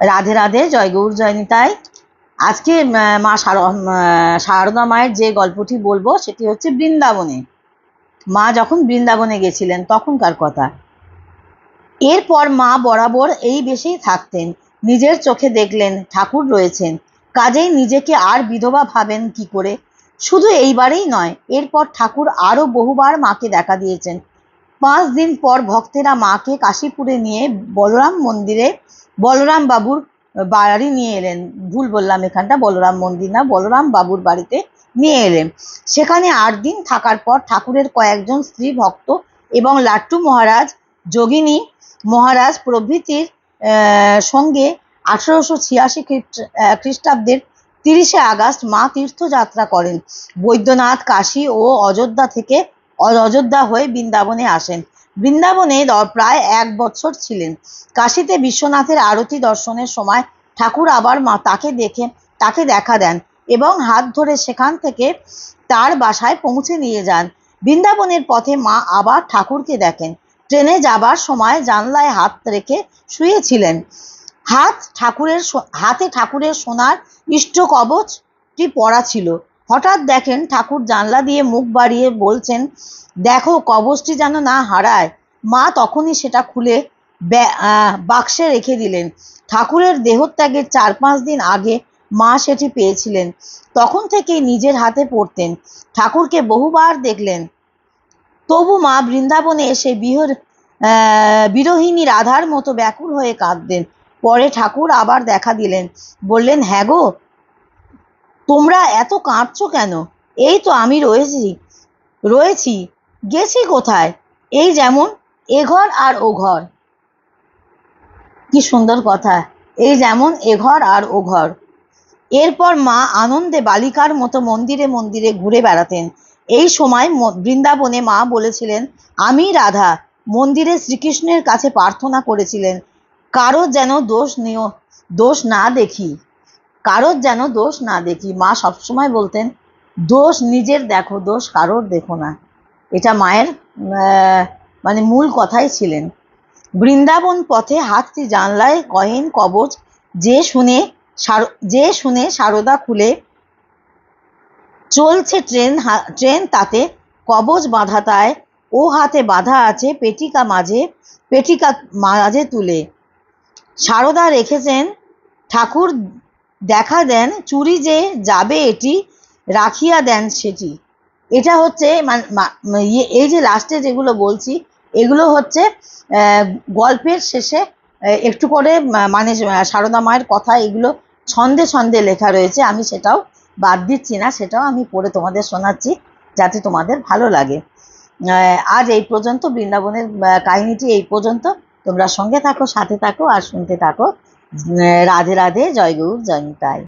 রাধে রাধে, জয় গৌর জয়নিতাই আজকে মা শারদা মায়ের যে গল্পটি বলব, সেটি হচ্ছে বৃন্দাবনে। মা যখন বৃন্দাবনে গেছিলেন, তখনকার কথা। এরপর মা বরাবর এই বেশেই থাকতেন। নিজের চোখে দেখলেন, ঠাকুর রয়েছেন। কাজেই নিজেকে আর বিধবা ভাবেন কি করে? শুধু এইবারেই নয়, এরপর ঠাকুর আরও বহুবার মাকে দেখা দিয়েছেন। পাঁচ দিন পর ভক্তেরা মাকে কাশীপুরে নিয়ে বলরাম মন্দিরে, বলরাম বাবুর বাড়ি নিয়ে এলেন। ভুল বললাম এখানটা, বলরাম মন্দির না, বলরাম বাবুর বাড়িতে নিয়ে এলেন। সেখানে আট দিন থাকার পর ঠাকুরের কয়েকজন স্ত্রী ভক্ত এবং লাট্টু মহারাজ, যোগিনী মহারাজ প্রভৃতির সঙ্গে আঠারোশো ছিয়াশি খ্রিস্টাব্দের তিরিশে আগস্ট মা তীর্থযাত্রা করেন। বৈদ্যনাথ, কাশী ও অযোধ্যা থেকে অযোধ্যা হয়ে বৃন্দাবনে আসেন। বৃন্দাবনে প্রায় এক বছর ছিলেন। কাশীতে বিশ্বনাথের আরতি দর্শনের সময় ঠাকুর আবার মা তাকে দেখে, তাকে দেখা দেন এবং হাত ধরে সেখান থেকে তার বাসায় পৌঁছে নিয়ে যান। বৃন্দাবনের পথে মা আবার ঠাকুরকে দেখেন। ট্রেনে যাবার সময় জানলায় হাত রেখে শুয়েছিলেন। হাত ঠাকুরের হাতে ঠাকুরের সোনার ইষ্ট কবচটি পরা ছিল। হঠাৎ দেখেন ঠাকুর জানলা দিয়ে মুখ বাড়িয়ে বলছেন দেখো কবচটি যেন না হারায়। মা তখনই সেটা খুলে বাক্সে রেখে দিলেন। ঠাকুরের দেহত্যাগের চার পাঁচ দিন আগে মা সেটি পেয়েছিলেন। তখন থেকেই নিজের হাতে পড়তেন। ঠাকুরকে বহুবার দেখলেন। তবু মা বৃন্দাবনে এসে বিহর আহ, বিরোহিনী রাধার মতো ব্যাকুল হয়ে কাঁদতেন। পরে ঠাকুর আবার দেখা দিলেন। বললেন হ্যাঁ গো তোমরা এত কাঁদছো কেন? এই তো আমি রয়েছি। রয়েছি। গেছি কোথায়? এই যেমন এ ঘর আর ও ঘর। কি সুন্দর কথা। এই যেমন এ ঘর আর ও ঘর। এরপর মা আনন্দে বালিকার মতো মন্দিরে মন্দিরে ঘুরে বেড়াতেন। এই সময় বৃন্দাবনে মা বলেছিলেন, আমি রাধা, মন্দিরে শ্রীকৃষ্ণের কাছে প্রার্থনা করেছিলেন। কারও যেন দোষ নিও দোষ না দেখি। কারোর যেন দোষ না দেখি। মা সবসময় বলতেন, দোষ নিজের দেখো, দোষ কারোর দেখো না। এটা মায়ের মানে মূল কথাই ছিলেন। বৃন্দাবন পথে হাতটি জানলায় কহেন কবচ, যে শুনে যে শুনে সারদা খুলে চলছে ট্রেন ট্রেন তাতে কবচ বাঁধা তায়, ও হাতে বাঁধা আছে পেটিকা মাঝে পেটিকা মাঝে তুলে। সারদা রেখেছেন ঠাকুর দেখা দেন চুরি যে যাবে এটি, রাখিয়া দেন সেটি। এটা হচ্ছে মান- ইয়ে- এই যে লাস্টে যেগুলো বলছি, এগুলো হচ্ছে গল্পের শেষে একটু করে মানে সারদা মায়ের কথা, এগুলো ছন্দে ছন্দে লেখা রয়েছে। আমি সেটাও বাদ দিচ্ছি না, সেটাও আমি পড়ে তোমাদের শোনাচ্ছি, যাতে তোমাদের ভালো লাগে। আজ এই পর্যন্ত, বৃন্দাবনের কাহিনীটি এই পর্যন্ত। তোমরা সঙ্গে থাকো, সাথে থাকো, আর শুনতে থাকো। রাধে রাধে জয় গৌর জয় নিতাই।